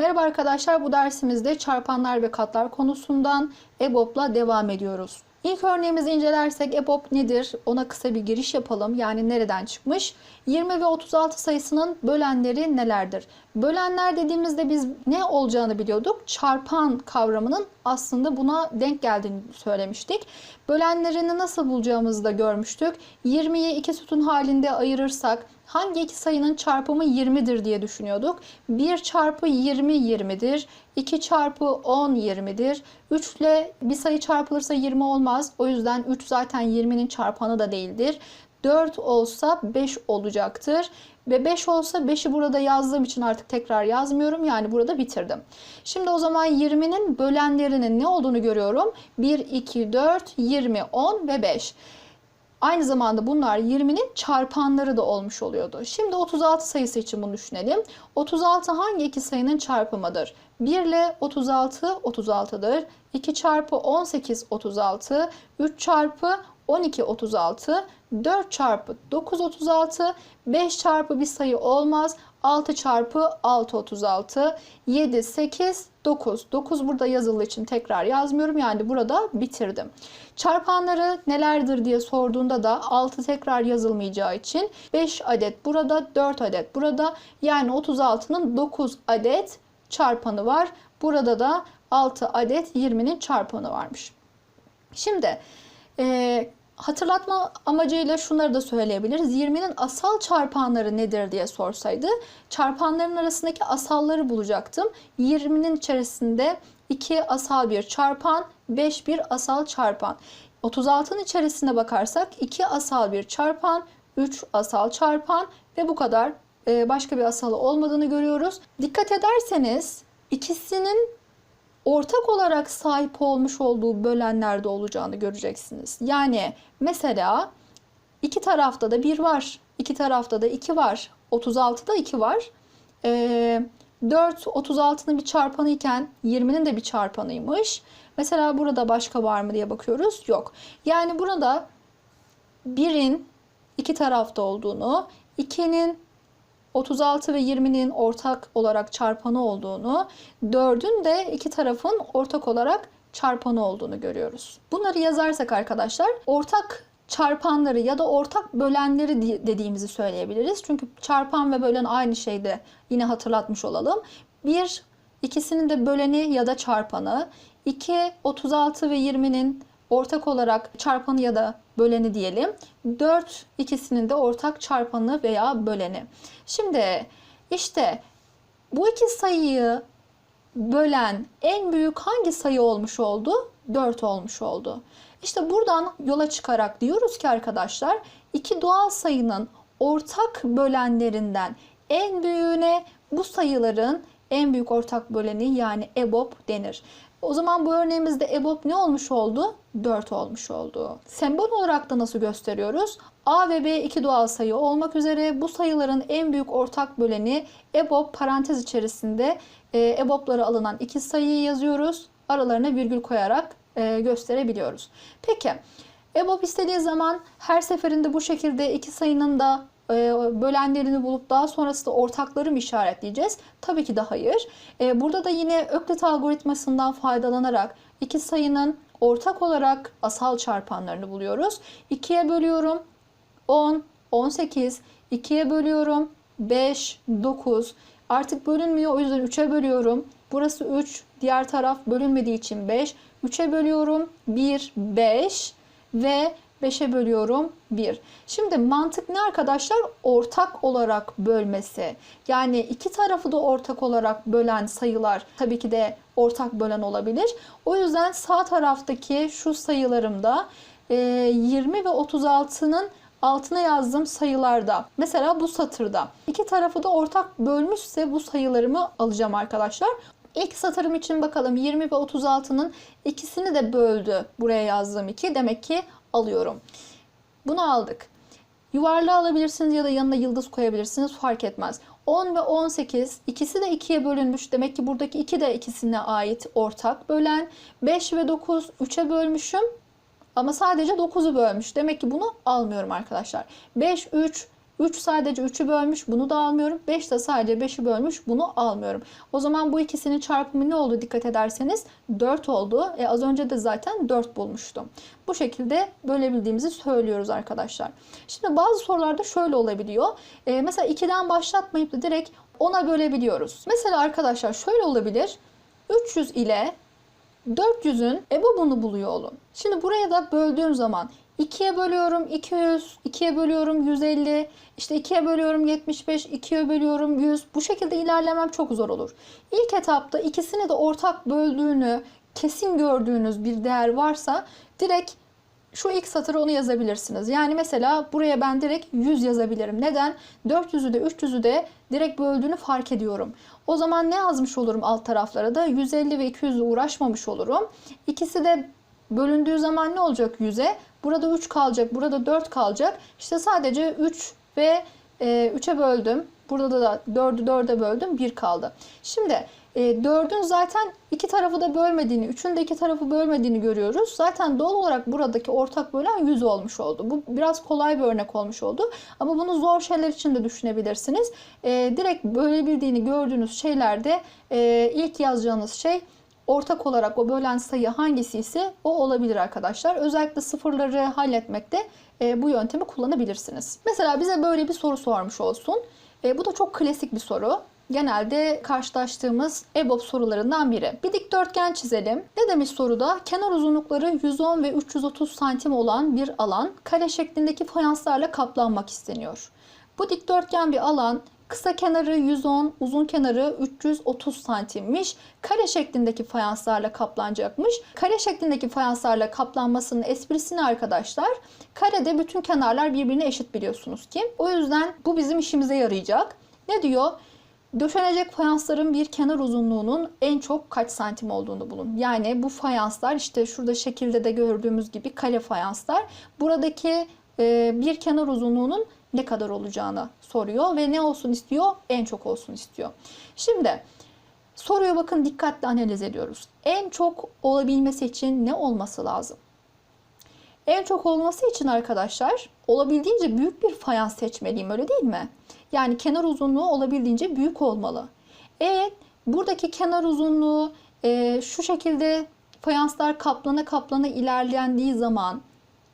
Merhaba arkadaşlar bu dersimizde çarpanlar ve katlar konusundan EBOB'la devam ediyoruz. İlk örneğimizi incelersek EBOB nedir? Ona kısa bir giriş yapalım. Yani nereden çıkmış? 20 ve 36 sayısının bölenleri nelerdir? Bölenler dediğimizde biz ne olacağını biliyorduk. Çarpan kavramının aslında buna denk geldiğini söylemiştik. Bölenlerini nasıl bulacağımızı da görmüştük. 20'yi iki sütun halinde ayırırsak hangi iki sayının çarpımı 20'dir diye düşünüyorduk. 1 çarpı 20 20'dir. 2 çarpı 10 20'dir. 3 ile bir sayı çarpılırsa 20 olmaz. O yüzden 3 zaten 20'nin çarpanı da değildir. 4 olsa 5 olacaktır. Ve 5 olsa 5'i burada yazdığım için artık tekrar yazmıyorum. Yani burada bitirdim. Şimdi o zaman 20'nin bölenlerinin ne olduğunu görüyorum. 1, 2, 4, 20, 10 ve 5. Aynı zamanda bunlar 20'nin çarpanları da olmuş oluyordu. Şimdi 36 sayısı için bunu düşünelim. 36 hangi iki sayının çarpımıdır? 1 ile 36 36'dır. 2 çarpı 18 36. 3 çarpı 12 36. 4 çarpı 9 36. 5 çarpı bir sayı olmaz. 6 çarpı 6 36. 7 8 9. 9 burada yazılı için tekrar yazmıyorum. Yani burada bitirdim. Çarpanları nelerdir diye sorduğunda da 6 tekrar yazılmayacağı için 5 adet burada 4 adet burada. Yani 36'nın 9 adet çarpanı var. Burada da 6 adet 20'nin çarpanı varmış. Şimdi hatırlatma amacıyla şunları da söyleyebiliriz. 20'nin asal çarpanları nedir diye sorsaydı çarpanların arasındaki asalları bulacaktım. 20'nin içerisinde 2 asal bir çarpan, 5 bir asal çarpan. 36'nın içerisine bakarsak 2 asal bir çarpan, 3 asal çarpan ve bu kadar e, başka bir asalı olmadığını görüyoruz. Dikkat ederseniz ikisinin ortak olarak sahip olmuş olduğu bölenlerde olacağını göreceksiniz. Yani mesela iki tarafta da 1 var, iki tarafta da 2 var, 36'da 2 var. Ee, 4 36'nın bir çarpanı iken 20'nin de bir çarpanıymış. Mesela burada başka var mı diye bakıyoruz. Yok. Yani burada 1'in iki tarafta olduğunu, 2'nin 36 ve 20'nin ortak olarak çarpanı olduğunu, 4'ün de iki tarafın ortak olarak çarpanı olduğunu görüyoruz. Bunları yazarsak arkadaşlar ortak çarpanları ya da ortak bölenleri dediğimizi söyleyebiliriz. Çünkü çarpan ve bölen aynı şeyde yine hatırlatmış olalım. Bir ikisinin de böleni ya da çarpanı. 2 36 ve 20'nin ortak olarak çarpanı ya da böleni diyelim. 4 ikisinin de ortak çarpanı veya böleni. Şimdi işte bu iki sayıyı bölen en büyük hangi sayı olmuş oldu? 4 olmuş oldu. İşte buradan yola çıkarak diyoruz ki arkadaşlar iki doğal sayının ortak bölenlerinden en büyüğüne bu sayıların en büyük ortak böleni yani EBOB denir. O zaman bu örneğimizde EBOB ne olmuş oldu? 4 olmuş oldu. Sembol olarak da nasıl gösteriyoruz? A ve B iki doğal sayı olmak üzere bu sayıların en büyük ortak böleni EBOB parantez içerisinde e, EBOB'ları alınan iki sayıyı yazıyoruz. Aralarına virgül koyarak e, gösterebiliyoruz. Peki EBOB istediği zaman her seferinde bu şekilde iki sayının da e, bölenlerini bulup daha sonrasında ortakları mı işaretleyeceğiz? Tabii ki de hayır. E, burada da yine Öklit algoritmasından faydalanarak iki sayının ortak olarak asal çarpanlarını buluyoruz. 2'ye bölüyorum 10, 18, 2'ye bölüyorum 5, 9. Artık bölünmüyor o yüzden 3'e bölüyorum. Burası 3, diğer taraf bölünmediği için 5. 3'e bölüyorum 1, 5 ve 5'e bölüyorum 1. Şimdi mantık ne arkadaşlar? Ortak olarak bölmesi. Yani iki tarafı da ortak olarak bölen sayılar tabii ki de ortak bölen olabilir. O yüzden sağ taraftaki şu sayılarımda 20 ve 36'nın altına yazdığım sayılarda mesela bu satırda iki tarafı da ortak bölmüşse bu sayılarımı alacağım arkadaşlar. İlk satırım için bakalım 20 ve 36'nın ikisini de böldü buraya yazdığım 2. Demek ki alıyorum. Bunu aldık. Yuvarlağı alabilirsiniz ya da yanına yıldız koyabilirsiniz fark etmez. 10 ve 18 ikisi de 2'ye bölünmüş. Demek ki buradaki 2 de ikisine ait ortak bölen. 5 ve 9 3'e bölmüşüm. Ama sadece 9'u bölmüş. Demek ki bunu almıyorum arkadaşlar. 5, 3 3 sadece 3'ü bölmüş bunu da almıyorum. 5 de sadece 5'i bölmüş bunu almıyorum. O zaman bu ikisinin çarpımı ne oldu dikkat ederseniz 4 oldu. E, az önce de zaten 4 bulmuştum. Bu şekilde bölebildiğimizi söylüyoruz arkadaşlar. Şimdi bazı sorularda şöyle olabiliyor. E, mesela 2'den başlatmayıp da direkt 10'a bölebiliyoruz. Mesela arkadaşlar şöyle olabilir. 300 ile 400'ün EBOB'unu buluyor olun. Şimdi buraya da böldüğüm zaman 2'ye bölüyorum 200, 2'ye bölüyorum 150, işte 2'ye bölüyorum 75, 2'ye bölüyorum 100. Bu şekilde ilerlemem çok zor olur. İlk etapta ikisini de ortak böldüğünü kesin gördüğünüz bir değer varsa direkt şu ilk satırı onu yazabilirsiniz. Yani mesela buraya ben direkt 100 yazabilirim. Neden? 400'ü de 300'ü de direkt böldüğünü fark ediyorum. O zaman ne yazmış olurum alt taraflara da? 150 ve 200 ile uğraşmamış olurum. İkisi de bölündüğü zaman ne olacak 100'e? Burada 3 kalacak, burada 4 kalacak. İşte sadece 3 ve e, 3'e böldüm. Burada da 4'ü 4'e böldüm, 1 kaldı. Şimdi e, 4'ün zaten iki tarafı da bölmediğini, 3'ün de iki tarafı bölmediğini görüyoruz. Zaten doğal olarak buradaki ortak bölen 100 olmuş oldu. Bu biraz kolay bir örnek olmuş oldu. Ama bunu zor şeyler için de düşünebilirsiniz. E, direkt bölebildiğini gördüğünüz şeylerde e, ilk yazacağınız şey ortak olarak o bölen sayı hangisi ise o olabilir arkadaşlar. Özellikle sıfırları halletmekte e, bu yöntemi kullanabilirsiniz. Mesela bize böyle bir soru sormuş olsun. E, bu da çok klasik bir soru. Genelde karşılaştığımız EBOB sorularından biri. Bir dikdörtgen çizelim. Ne demiş soruda? Kenar uzunlukları 110 ve 330 santim olan bir alan kare şeklindeki fayanslarla kaplanmak isteniyor. Bu dikdörtgen bir alan Kısa kenarı 110, uzun kenarı 330 santimmiş. Kare şeklindeki fayanslarla kaplanacakmış. Kare şeklindeki fayanslarla kaplanmasının esprisini arkadaşlar, karede bütün kenarlar birbirine eşit biliyorsunuz ki. O yüzden bu bizim işimize yarayacak. Ne diyor? Döşenecek fayansların bir kenar uzunluğunun en çok kaç santim olduğunu bulun. Yani bu fayanslar işte şurada şekilde de gördüğümüz gibi kare fayanslar. Buradaki bir kenar uzunluğunun ne kadar olacağını soruyor ve ne olsun istiyor? En çok olsun istiyor. Şimdi soruya bakın dikkatli analiz ediyoruz. En çok olabilmesi için ne olması lazım? En çok olması için arkadaşlar olabildiğince büyük bir fayans seçmeliyim öyle değil mi? Yani kenar uzunluğu olabildiğince büyük olmalı. Evet buradaki kenar uzunluğu e, şu şekilde fayanslar kaplana kaplana ilerlendiği zaman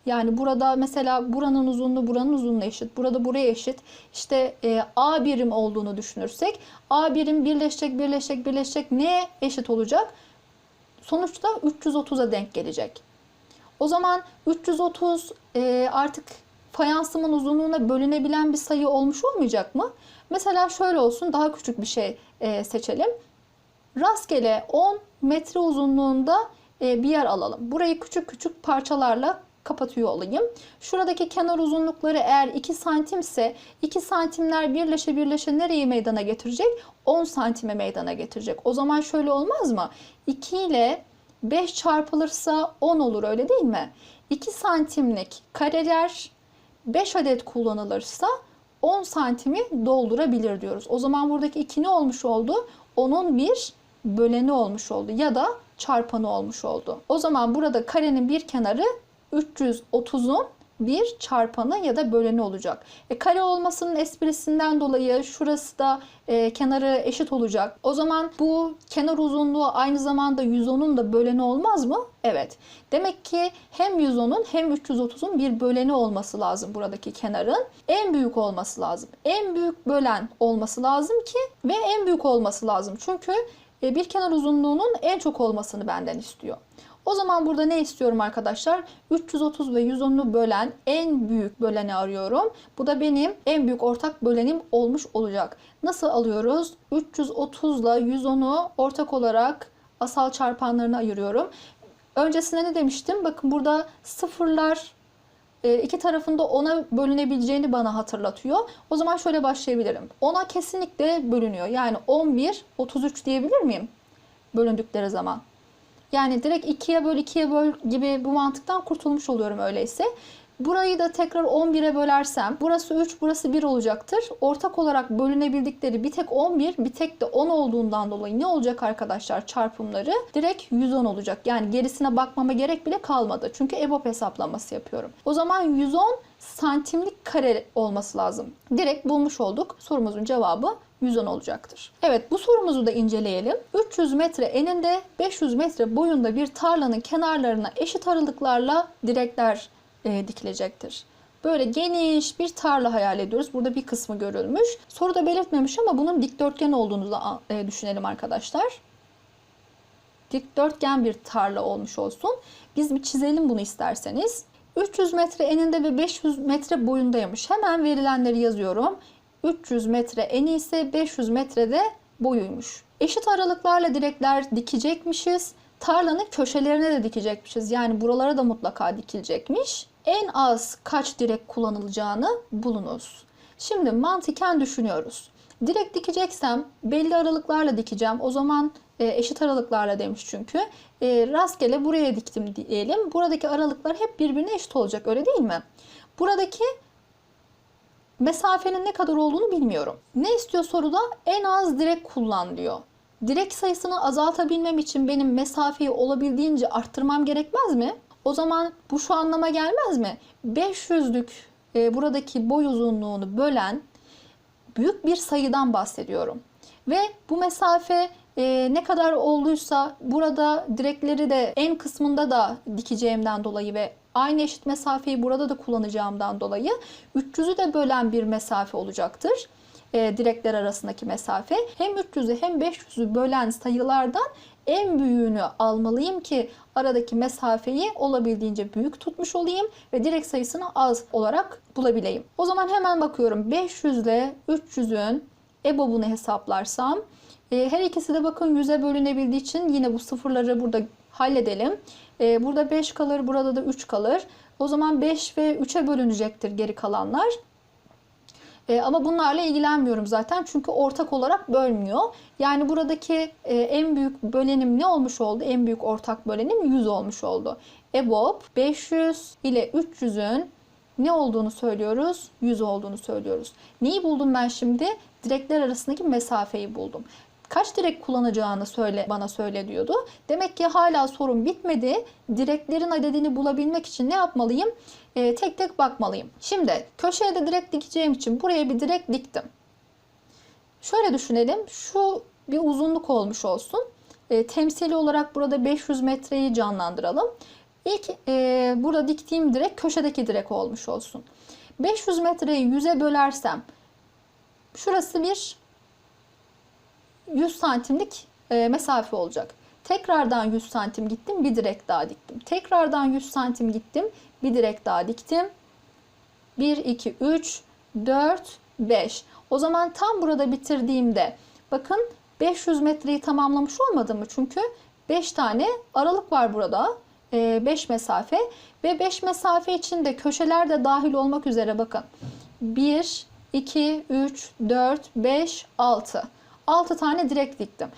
yani burada mesela buranın uzunluğu buranın uzunluğu eşit. Burada buraya eşit. İşte e, A birim olduğunu düşünürsek A birim birleşecek birleşecek birleşecek neye eşit olacak? Sonuçta 330'a denk gelecek. O zaman 330 e, artık fayansımın uzunluğuna bölünebilen bir sayı olmuş olmayacak mı? Mesela şöyle olsun daha küçük bir şey e, seçelim. Rastgele 10 metre uzunluğunda e, bir yer alalım. Burayı küçük küçük parçalarla kapatıyor olayım. Şuradaki kenar uzunlukları eğer 2 santimse 2 santimler birleşe birleşe nereyi meydana getirecek? 10 santime meydana getirecek. O zaman şöyle olmaz mı? 2 ile 5 çarpılırsa 10 olur öyle değil mi? 2 santimlik kareler 5 adet kullanılırsa 10 santimi doldurabilir diyoruz. O zaman buradaki 2 ne olmuş oldu? Onun bir böleni olmuş oldu ya da çarpanı olmuş oldu. O zaman burada karenin bir kenarı 330'un bir çarpanı ya da böleni olacak. E, kare olmasının esprisinden dolayı şurası da e, kenarı eşit olacak. O zaman bu kenar uzunluğu aynı zamanda 110'un da böleni olmaz mı? Evet. Demek ki hem 110'un hem 330'un bir böleni olması lazım buradaki kenarın. En büyük olması lazım. En büyük bölen olması lazım ki ve en büyük olması lazım. Çünkü e, bir kenar uzunluğunun en çok olmasını benden istiyor. O zaman burada ne istiyorum arkadaşlar? 330 ve 110'u bölen en büyük böleni arıyorum. Bu da benim en büyük ortak bölenim olmuş olacak. Nasıl alıyoruz? 330 ile 110'u ortak olarak asal çarpanlarına ayırıyorum. Öncesinde ne demiştim? Bakın burada sıfırlar e, iki tarafında 10'a bölünebileceğini bana hatırlatıyor. O zaman şöyle başlayabilirim. 10'a kesinlikle bölünüyor. Yani 11, 33 diyebilir miyim? Bölündükleri zaman. Yani direkt ikiye böl ikiye böl gibi bu mantıktan kurtulmuş oluyorum öyleyse. Burayı da tekrar 11'e bölersem burası 3 burası 1 olacaktır. Ortak olarak bölünebildikleri bir tek 11 bir tek de 10 olduğundan dolayı ne olacak arkadaşlar çarpımları? Direkt 110 olacak. Yani gerisine bakmama gerek bile kalmadı. Çünkü EBOB hesaplaması yapıyorum. O zaman 110 santimlik kare olması lazım. Direkt bulmuş olduk. Sorumuzun cevabı 110 olacaktır. Evet bu sorumuzu da inceleyelim. 300 metre eninde 500 metre boyunda bir tarlanın kenarlarına eşit aralıklarla direkler e, dikilecektir. Böyle geniş bir tarla hayal ediyoruz. Burada bir kısmı görülmüş. Soruda belirtmemiş ama bunun dikdörtgen olduğunu da e, düşünelim arkadaşlar. Dikdörtgen bir tarla olmuş olsun. Biz bir çizelim bunu isterseniz. 300 metre eninde ve 500 metre boyundaymış. Hemen verilenleri yazıyorum. 300 metre eni ise 500 metrede boyuymuş. Eşit aralıklarla direkler dikecekmişiz. Tarlanın köşelerine de dikecekmişiz. Yani buralara da mutlaka dikilecekmiş. En az kaç direk kullanılacağını bulunuz. Şimdi mantıken düşünüyoruz. Direkt dikeceksem belli aralıklarla dikeceğim. O zaman e, eşit aralıklarla demiş çünkü. E, rastgele buraya diktim diyelim. Buradaki aralıklar hep birbirine eşit olacak öyle değil mi? Buradaki mesafenin ne kadar olduğunu bilmiyorum. Ne istiyor soruda? En az direk kullan diyor. Direk sayısını azaltabilmem için benim mesafeyi olabildiğince arttırmam gerekmez mi? O zaman bu şu anlama gelmez mi? 500'lük e, buradaki boy uzunluğunu bölen büyük bir sayıdan bahsediyorum. Ve bu mesafe e, ne kadar olduysa burada direkleri de en kısmında da dikeceğimden dolayı ve aynı eşit mesafeyi burada da kullanacağımdan dolayı 300'ü de bölen bir mesafe olacaktır. E, direkler arasındaki mesafe. Hem 300'ü hem 500'ü bölen sayılardan en büyüğünü almalıyım ki aradaki mesafeyi olabildiğince büyük tutmuş olayım ve direk sayısını az olarak bulabileyim. O zaman hemen bakıyorum 500 ile 300'ün EBOB'unu hesaplarsam her ikisi de bakın 100'e bölünebildiği için yine bu sıfırları burada halledelim. E, burada 5 kalır, burada da 3 kalır. O zaman 5 ve 3'e bölünecektir geri kalanlar. E, ama bunlarla ilgilenmiyorum zaten çünkü ortak olarak bölmüyor. Yani buradaki e, en büyük bölenim ne olmuş oldu? En büyük ortak bölenim 100 olmuş oldu. EBOB 500 ile 300'ün ne olduğunu söylüyoruz? 100 olduğunu söylüyoruz. Neyi buldum ben şimdi? Direkler arasındaki mesafeyi buldum. Kaç direk kullanacağını söyle bana söyle diyordu. Demek ki hala sorun bitmedi. Direklerin adedini bulabilmek için ne yapmalıyım? Ee, tek tek bakmalıyım. Şimdi köşeye de direk dikeceğim için buraya bir direk diktim. Şöyle düşünelim. Şu bir uzunluk olmuş olsun. E, temsili olarak burada 500 metreyi canlandıralım. İlk e, burada diktiğim direk köşedeki direk olmuş olsun. 500 metreyi 100'e bölersem şurası bir 100 santimlik e, mesafe olacak. Tekrardan 100 santim gittim bir direk daha diktim. Tekrardan 100 santim gittim bir direk daha diktim. 1, 2, 3, 4, 5. O zaman tam burada bitirdiğimde bakın 500 metreyi tamamlamış olmadım mı? Çünkü 5 tane aralık var burada. 5 mesafe ve 5 mesafe içinde köşeler de dahil olmak üzere bakın. 1, 2, 3, 4, 5, 6. 6 tane direk diktim.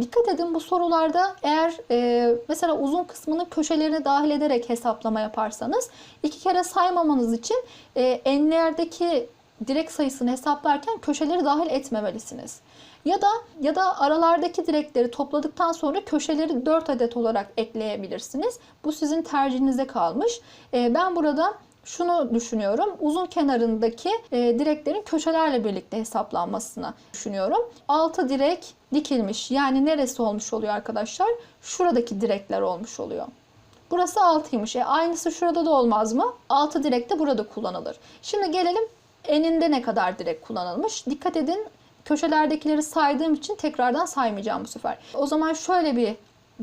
Dikkat edin bu sorularda eğer e, mesela uzun kısmını köşelerine dahil ederek hesaplama yaparsanız iki kere saymamanız için e, enlerdeki direk sayısını hesaplarken köşeleri dahil etmemelisiniz. Ya da ya da aralardaki direkleri topladıktan sonra köşeleri 4 adet olarak ekleyebilirsiniz. Bu sizin tercihinize kalmış. E, ben burada şunu düşünüyorum. Uzun kenarındaki e, direklerin köşelerle birlikte hesaplanmasını düşünüyorum. 6 direk dikilmiş. Yani neresi olmuş oluyor arkadaşlar? Şuradaki direkler olmuş oluyor. Burası 6'ymış. E aynısı şurada da olmaz mı? 6 direk de burada kullanılır. Şimdi gelelim eninde ne kadar direk kullanılmış. Dikkat edin köşelerdekileri saydığım için tekrardan saymayacağım bu sefer. O zaman şöyle bir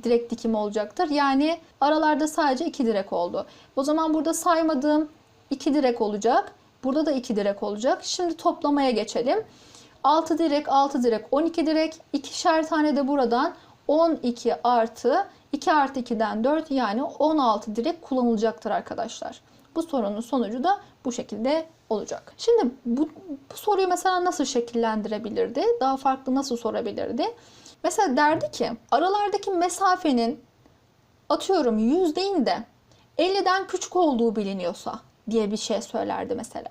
direk dikimi olacaktır. Yani aralarda sadece iki direk oldu. O zaman burada saymadığım iki direk olacak. Burada da iki direk olacak. Şimdi toplamaya geçelim. 6 direk, 6 direk, 12 direk. ikişer tane de buradan 12 artı 2 artı 2'den 4 yani 16 direk kullanılacaktır arkadaşlar. Bu sorunun sonucu da bu şekilde olacak. Şimdi bu, bu soruyu mesela nasıl şekillendirebilirdi? Daha farklı nasıl sorabilirdi? Mesela derdi ki aralardaki mesafenin atıyorum 100 değil de 50'den küçük olduğu biliniyorsa diye bir şey söylerdi mesela.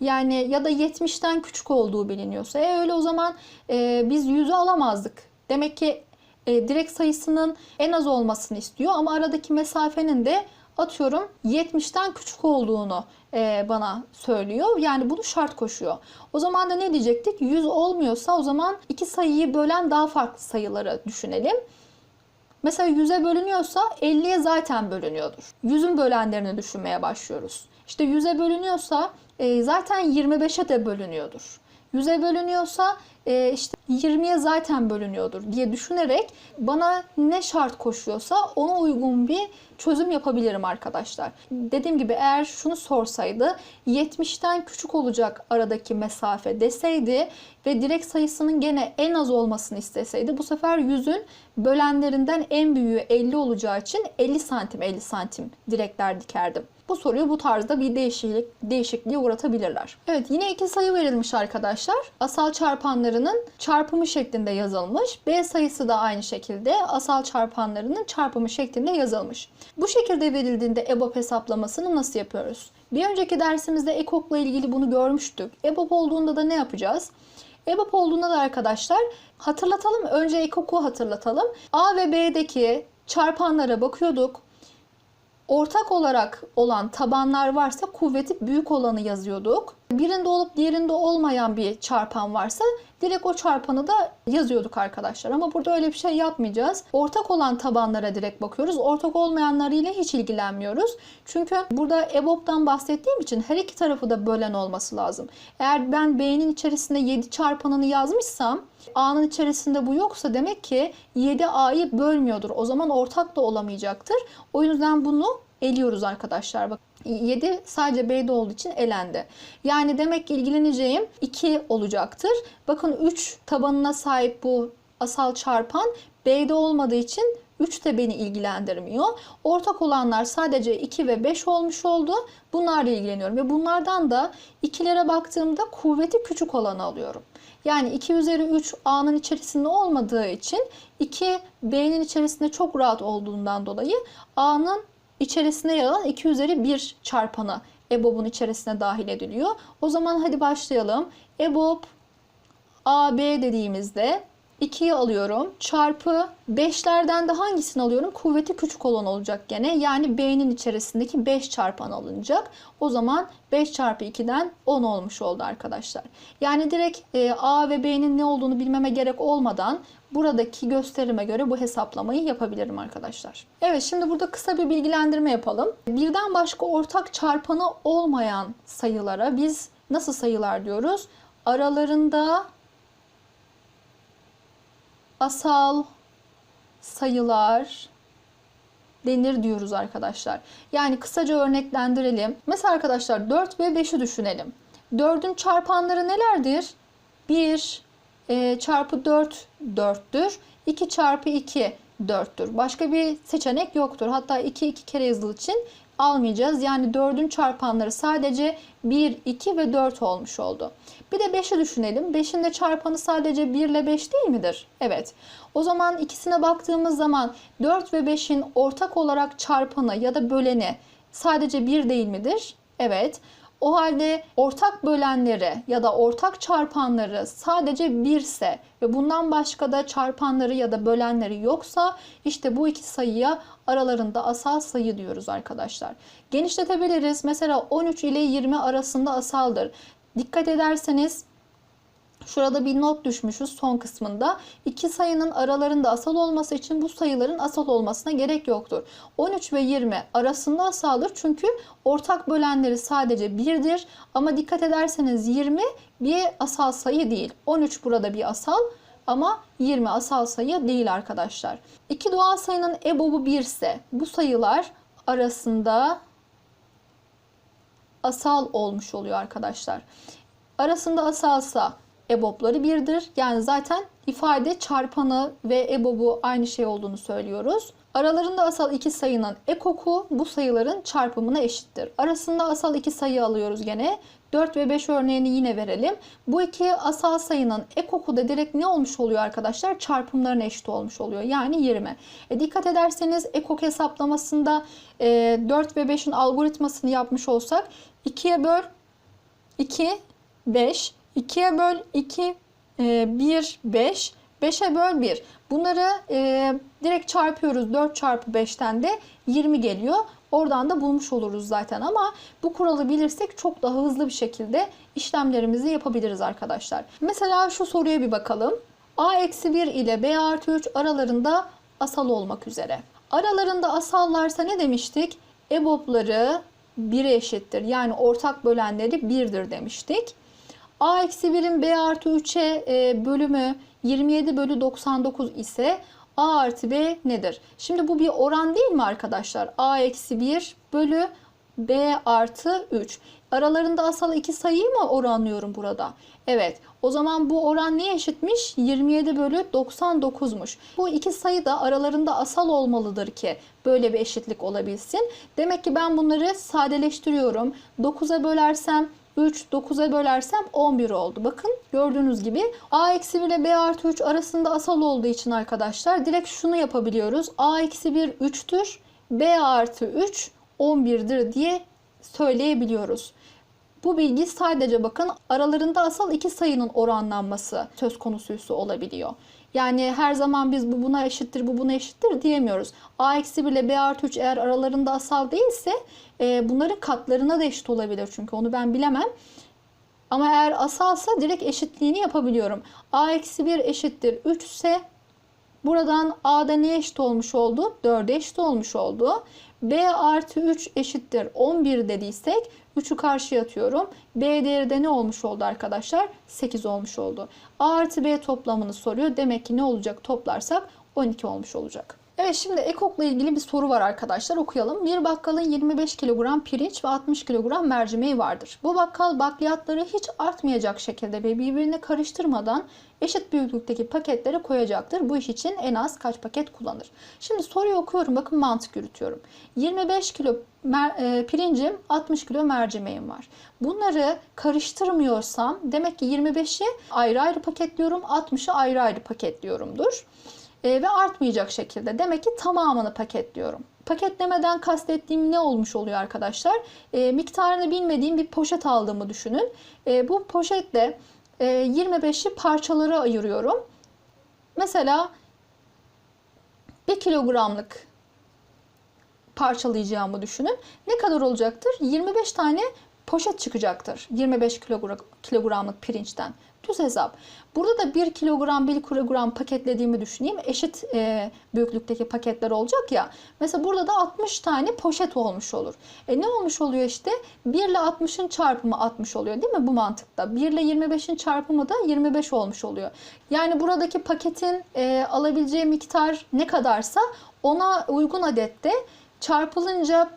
Yani ya da 70'ten küçük olduğu biliniyorsa e öyle o zaman e, biz 100'ü alamazdık. Demek ki e, direkt sayısının en az olmasını istiyor ama aradaki mesafenin de atıyorum 70'ten küçük olduğunu e, bana söylüyor. Yani bunu şart koşuyor. O zaman da ne diyecektik? 100 olmuyorsa o zaman iki sayıyı bölen daha farklı sayıları düşünelim. Mesela 100'e bölünüyorsa 50'ye zaten bölünüyordur. 100'ün bölenlerini düşünmeye başlıyoruz. İşte 100'e bölünüyorsa e, zaten 25'e de bölünüyordur. 100'e bölünüyorsa e, işte 20'ye zaten bölünüyordur diye düşünerek bana ne şart koşuyorsa ona uygun bir çözüm yapabilirim arkadaşlar. Dediğim gibi eğer şunu sorsaydı 70'ten küçük olacak aradaki mesafe deseydi ve direkt sayısının gene en az olmasını isteseydi bu sefer 100'ün bölenlerinden en büyüğü 50 olacağı için 50 santim 50 santim direkler dikerdim. Bu soruyu bu tarzda bir değişiklik, değişikliğe uğratabilirler. Evet yine iki sayı verilmiş arkadaşlar. Asal çarpanlarının çarpımı şeklinde yazılmış. B sayısı da aynı şekilde asal çarpanlarının çarpımı şeklinde yazılmış. Bu şekilde verildiğinde EBOB hesaplamasını nasıl yapıyoruz? Bir önceki dersimizde EKOK'la ilgili bunu görmüştük. EBOB olduğunda da ne yapacağız? EBOB olduğunda da arkadaşlar hatırlatalım. Önce EKOK'u hatırlatalım. A ve B'deki çarpanlara bakıyorduk ortak olarak olan tabanlar varsa kuvveti büyük olanı yazıyorduk. Birinde olup diğerinde olmayan bir çarpan varsa direkt o çarpanı da yazıyorduk arkadaşlar. Ama burada öyle bir şey yapmayacağız. Ortak olan tabanlara direkt bakıyoruz. Ortak olmayanlarıyla hiç ilgilenmiyoruz. Çünkü burada EBOB'dan bahsettiğim için her iki tarafı da bölen olması lazım. Eğer ben B'nin içerisinde 7 çarpanını yazmışsam A'nın içerisinde bu yoksa demek ki 7A'yı bölmüyordur. O zaman ortak da olamayacaktır. O yüzden bunu eliyoruz arkadaşlar. Bak 7 sadece B'de olduğu için elendi. Yani demek ki ilgileneceğim 2 olacaktır. Bakın 3 tabanına sahip bu asal çarpan B'de olmadığı için 3 de beni ilgilendirmiyor. Ortak olanlar sadece 2 ve 5 olmuş oldu. Bunlarla ilgileniyorum ve bunlardan da ikilere baktığımda kuvveti küçük olanı alıyorum. Yani 2 üzeri 3 A'nın içerisinde olmadığı için 2 B'nin içerisinde çok rahat olduğundan dolayı A'nın içerisine yer alan 2 üzeri 1 çarpanı EBOB'un içerisine dahil ediliyor. O zaman hadi başlayalım. EBOB AB dediğimizde 2'yi alıyorum. Çarpı 5'lerden de hangisini alıyorum? Kuvveti küçük olan olacak gene. Yani B'nin içerisindeki 5 çarpan alınacak. O zaman 5 çarpı 2'den 10 olmuş oldu arkadaşlar. Yani direkt e, A ve B'nin ne olduğunu bilmeme gerek olmadan buradaki gösterime göre bu hesaplamayı yapabilirim arkadaşlar. Evet şimdi burada kısa bir bilgilendirme yapalım. Birden başka ortak çarpanı olmayan sayılara biz nasıl sayılar diyoruz? Aralarında asal sayılar denir diyoruz arkadaşlar. Yani kısaca örneklendirelim. Mesela arkadaşlar 4 ve 5'i düşünelim. 4'ün çarpanları nelerdir? 1 e, çarpı 4 4'tür. 2 çarpı 2 4'tür. Başka bir seçenek yoktur. Hatta 2 2 kere yazılı için almayacağız. Yani 4'ün çarpanları sadece 1, 2 ve 4 olmuş oldu. Bir de 5'i düşünelim. 5'in de çarpanı sadece 1 ile 5 değil midir? Evet. O zaman ikisine baktığımız zaman 4 ve 5'in ortak olarak çarpanı ya da böleni sadece 1 değil midir? Evet. O halde ortak bölenleri ya da ortak çarpanları sadece 1 ise ve bundan başka da çarpanları ya da bölenleri yoksa işte bu iki sayıya aralarında asal sayı diyoruz arkadaşlar. Genişletebiliriz. Mesela 13 ile 20 arasında asaldır. Dikkat ederseniz Şurada bir not düşmüşüz son kısmında. İki sayının aralarında asal olması için bu sayıların asal olmasına gerek yoktur. 13 ve 20 arasında asaldır çünkü ortak bölenleri sadece 1'dir. Ama dikkat ederseniz 20 bir asal sayı değil. 13 burada bir asal ama 20 asal sayı değil arkadaşlar. İki doğal sayının EBOB'u 1 ise bu sayılar arasında asal olmuş oluyor arkadaşlar. Arasında asalsa EBOB'ları birdir. Yani zaten ifade çarpanı ve EBOB'u aynı şey olduğunu söylüyoruz. Aralarında asal iki sayının ekoku bu sayıların çarpımına eşittir. Arasında asal iki sayı alıyoruz gene. 4 ve 5 örneğini yine verelim. Bu iki asal sayının ekoku da direkt ne olmuş oluyor arkadaşlar? Çarpımların eşit olmuş oluyor. Yani 20. E, dikkat ederseniz ekok hesaplamasında e, 4 ve 5'in algoritmasını yapmış olsak 2'ye böl 2, 5, 2'ye böl 2, 1, 5, 5'e böl 1. Bunları e, direkt çarpıyoruz. 4 çarpı 5'ten de 20 geliyor. Oradan da bulmuş oluruz zaten ama bu kuralı bilirsek çok daha hızlı bir şekilde işlemlerimizi yapabiliriz arkadaşlar. Mesela şu soruya bir bakalım. A eksi 1 ile B artı 3 aralarında asal olmak üzere. Aralarında asallarsa ne demiştik? EBOB'ları 1'e eşittir. Yani ortak bölenleri 1'dir demiştik. A eksi 1'in B artı 3'e e, bölümü 27 bölü 99 ise A artı B nedir? Şimdi bu bir oran değil mi arkadaşlar? A eksi 1 bölü B artı 3. Aralarında asal iki sayıyı mı oranlıyorum burada? Evet. O zaman bu oran neye eşitmiş? 27 bölü 99'muş. Bu iki sayı da aralarında asal olmalıdır ki böyle bir eşitlik olabilsin. Demek ki ben bunları sadeleştiriyorum. 9'a bölersem 3, 9'a bölersem 11 oldu. Bakın gördüğünüz gibi A eksi 1 ile B artı 3 arasında asal olduğu için arkadaşlar direkt şunu yapabiliyoruz. A eksi 1 3'tür. B artı 3 11'dir diye söyleyebiliyoruz. Bu bilgi sadece bakın aralarında asal iki sayının oranlanması söz konusuysa olabiliyor. Yani her zaman biz bu buna eşittir, bu buna eşittir diyemiyoruz. A eksi 1 ile B artı 3 eğer aralarında asal değilse e, bunların katlarına da eşit olabilir. Çünkü onu ben bilemem. Ama eğer asalsa direkt eşitliğini yapabiliyorum. A eksi 1 eşittir 3 ise buradan A'da ne eşit olmuş oldu? 4'e eşit olmuş oldu. B artı 3 eşittir 11 dediysek 3'ü karşıya atıyorum. B değeri de ne olmuş oldu arkadaşlar? 8 olmuş oldu. A artı B toplamını soruyor. Demek ki ne olacak toplarsak 12 olmuş olacak. Evet şimdi EKOK'la ilgili bir soru var arkadaşlar okuyalım. Bir bakkalın 25 kilogram pirinç ve 60 kilogram mercimeği vardır. Bu bakkal bakliyatları hiç artmayacak şekilde ve birbirine karıştırmadan eşit büyüklükteki paketlere koyacaktır. Bu iş için en az kaç paket kullanır? Şimdi soruyu okuyorum bakın mantık yürütüyorum. 25 kilo mer- e, pirincim 60 kilo mercimeğim var. Bunları karıştırmıyorsam demek ki 25'i ayrı ayrı paketliyorum 60'ı ayrı ayrı paketliyorumdur e, ve artmayacak şekilde. Demek ki tamamını paketliyorum. Paketlemeden kastettiğim ne olmuş oluyor arkadaşlar? E, miktarını bilmediğim bir poşet aldığımı düşünün. E, bu poşetle e, 25'i parçalara ayırıyorum. Mesela 1 kilogramlık parçalayacağımı düşünün. Ne kadar olacaktır? 25 tane poşet çıkacaktır. 25 kilogram, kilogramlık pirinçten. Düz hesap. Burada da 1 kilogram 1 kilogram paketlediğimi düşüneyim. Eşit e, büyüklükteki paketler olacak ya. Mesela burada da 60 tane poşet olmuş olur. E ne olmuş oluyor işte? 1 ile 60'ın çarpımı 60 oluyor değil mi bu mantıkta? 1 ile 25'in çarpımı da 25 olmuş oluyor. Yani buradaki paketin e, alabileceği miktar ne kadarsa ona uygun adette çarpılınca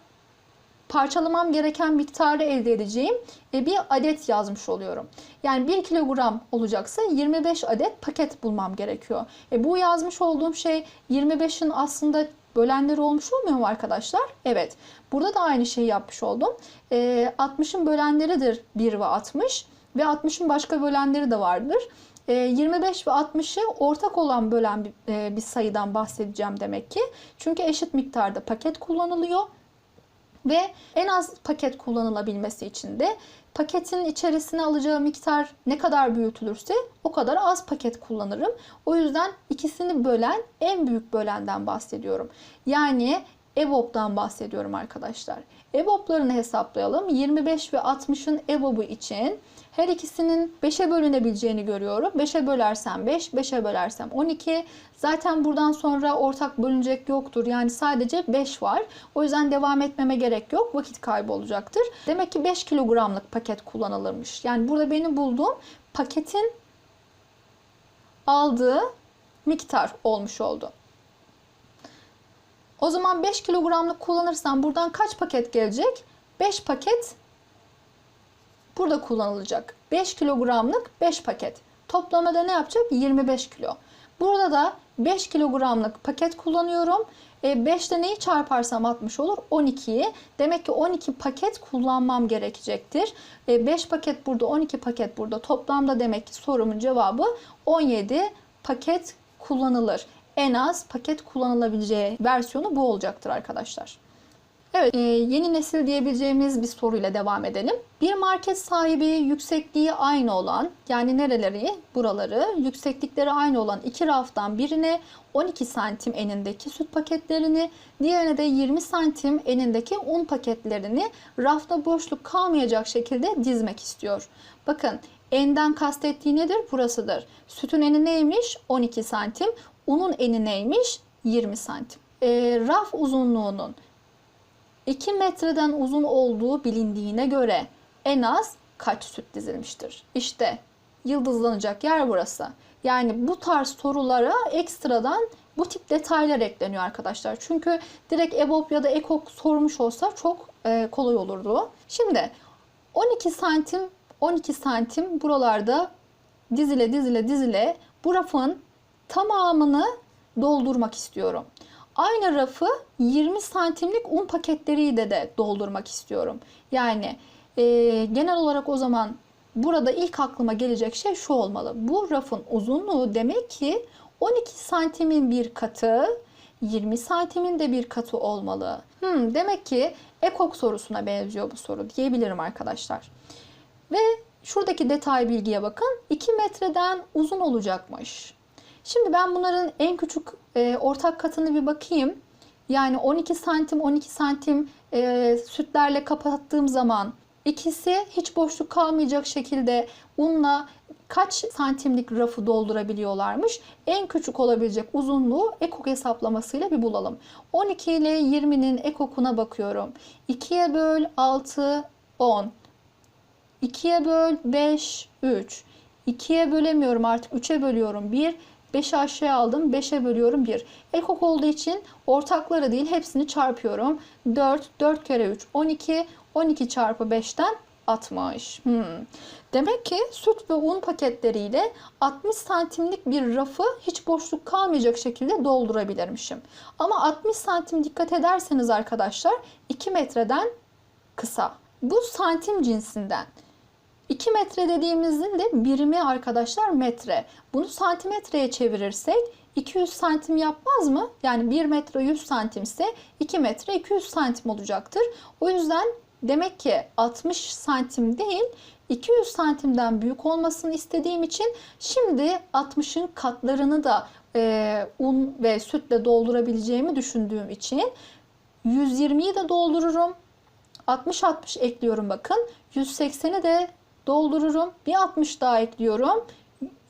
parçalamam gereken miktarı elde edeceğim e, bir adet yazmış oluyorum. Yani 1 kilogram olacaksa 25 adet paket bulmam gerekiyor. E, bu yazmış olduğum şey 25'in aslında bölenleri olmuş olmuyor mu arkadaşlar? Evet. Burada da aynı şeyi yapmış oldum. E, 60'ın bölenleridir 1 ve 60 ve 60'ın başka bölenleri de vardır. 25 ve 60'ı ortak olan bölen bir sayıdan bahsedeceğim demek ki. Çünkü eşit miktarda paket kullanılıyor. Ve en az paket kullanılabilmesi için de paketin içerisine alacağı miktar ne kadar büyütülürse o kadar az paket kullanırım. O yüzden ikisini bölen en büyük bölenden bahsediyorum. Yani EBOB'dan bahsediyorum arkadaşlar. EBOB'larını hesaplayalım. 25 ve 60'ın EBOB'u için her ikisinin 5'e bölünebileceğini görüyorum. 5'e bölersem 5, 5'e bölersem 12. Zaten buradan sonra ortak bölünecek yoktur. Yani sadece 5 var. O yüzden devam etmeme gerek yok. Vakit kaybı olacaktır. Demek ki 5 kilogramlık paket kullanılırmış. Yani burada benim bulduğum paketin aldığı miktar olmuş oldu. O zaman 5 kilogramlık kullanırsam buradan kaç paket gelecek? 5 paket burada kullanılacak. 5 kilogramlık 5 paket. Toplamada ne yapacak? 25 kilo. Burada da 5 kilogramlık paket kullanıyorum. 5'te neyi çarparsam 60 olur? 12'yi. Demek ki 12 paket kullanmam gerekecektir. 5 paket burada, 12 paket burada. Toplamda demek ki sorumun cevabı 17 paket kullanılır. En az paket kullanılabileceği versiyonu bu olacaktır arkadaşlar. Evet, e, yeni nesil diyebileceğimiz bir soruyla devam edelim. Bir market sahibi yüksekliği aynı olan, yani nereleri? Buraları, yükseklikleri aynı olan iki raftan birine 12 santim enindeki süt paketlerini, diğerine de 20 santim enindeki un paketlerini rafta boşluk kalmayacak şekilde dizmek istiyor. Bakın, enden kastettiği nedir? Burasıdır. Sütün eni neymiş? 12 santim. Unun eni neymiş? 20 santim. E, raf uzunluğunun 2 metreden uzun olduğu bilindiğine göre en az kaç süt dizilmiştir? İşte yıldızlanacak yer burası. Yani bu tarz sorulara ekstradan bu tip detaylar ekleniyor arkadaşlar. Çünkü direkt EBOB ya da EKOK sormuş olsa çok e, kolay olurdu. Şimdi 12 santim 12 santim buralarda dizile dizile dizile bu rafın tamamını doldurmak istiyorum. Aynı rafı 20 santimlik un paketleriyle de doldurmak istiyorum. Yani e, genel olarak o zaman burada ilk aklıma gelecek şey şu olmalı. Bu rafın uzunluğu demek ki 12 santimin bir katı 20 santimin de bir katı olmalı. Hmm, demek ki ekok sorusuna benziyor bu soru diyebilirim arkadaşlar. Ve şuradaki detay bilgiye bakın. 2 metreden uzun olacakmış. Şimdi ben bunların en küçük e, ortak katını bir bakayım. Yani 12 santim 12 santim e, sütlerle kapattığım zaman ikisi hiç boşluk kalmayacak şekilde unla kaç santimlik rafı doldurabiliyorlarmış? En küçük olabilecek uzunluğu ekok hesaplamasıyla bir bulalım. 12 ile 20'nin ekokuna bakıyorum. 2'ye böl 6 10. 2'ye böl 5 3. 2'ye bölemiyorum artık 3'e bölüyorum 1. 5'i aşağıya aldım. 5'e bölüyorum 1. Ekok olduğu için ortakları değil hepsini çarpıyorum. 4, 4 kere 3, 12. 12 çarpı 5'ten 60. Hmm. Demek ki süt ve un paketleriyle 60 santimlik bir rafı hiç boşluk kalmayacak şekilde doldurabilirmişim. Ama 60 santim dikkat ederseniz arkadaşlar 2 metreden kısa. Bu santim cinsinden. 2 metre dediğimizin de birimi arkadaşlar metre. Bunu santimetreye çevirirsek 200 santim yapmaz mı? Yani 1 metre 100 santim ise 2 metre 200 santim olacaktır. O yüzden demek ki 60 santim değil 200 santimden büyük olmasını istediğim için şimdi 60'ın katlarını da e, un ve sütle doldurabileceğimi düşündüğüm için 120'yi de doldururum. 60-60 ekliyorum bakın. 180'i de doldururum. Bir 60 daha ekliyorum.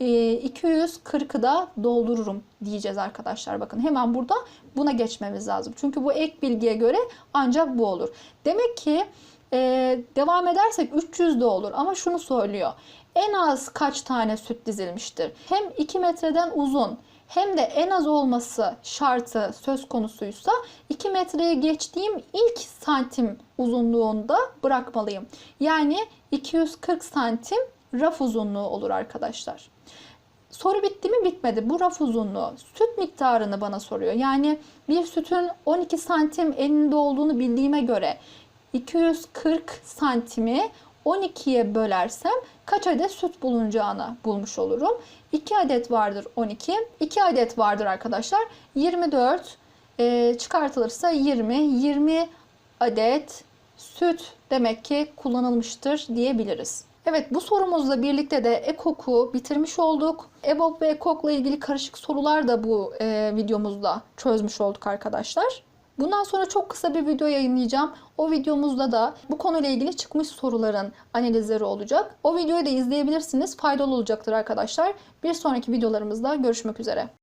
240'ı da doldururum diyeceğiz arkadaşlar. Bakın hemen burada buna geçmemiz lazım. Çünkü bu ek bilgiye göre ancak bu olur. Demek ki e, devam edersek 300 de olur ama şunu söylüyor. En az kaç tane süt dizilmiştir? Hem 2 metreden uzun hem de en az olması şartı söz konusuysa 2 metreye geçtiğim ilk santim uzunluğunda bırakmalıyım. Yani 240 santim raf uzunluğu olur arkadaşlar. Soru bitti mi? Bitmedi. Bu raf uzunluğu. Süt miktarını bana soruyor. Yani bir sütün 12 santim eninde olduğunu bildiğime göre 240 santimi 12'ye bölersem kaç adet süt bulunacağını bulmuş olurum. 2 adet vardır 12. 2 adet vardır arkadaşlar. 24 e, çıkartılırsa 20. 20 adet süt demek ki kullanılmıştır diyebiliriz. Evet bu sorumuzla birlikte de EKOK'u bitirmiş olduk. EBOB ve EKOK'la ilgili karışık sorular da bu e, videomuzda çözmüş olduk arkadaşlar. Bundan sonra çok kısa bir video yayınlayacağım. O videomuzda da bu konuyla ilgili çıkmış soruların analizleri olacak. O videoyu da izleyebilirsiniz. Faydalı olacaktır arkadaşlar. Bir sonraki videolarımızda görüşmek üzere.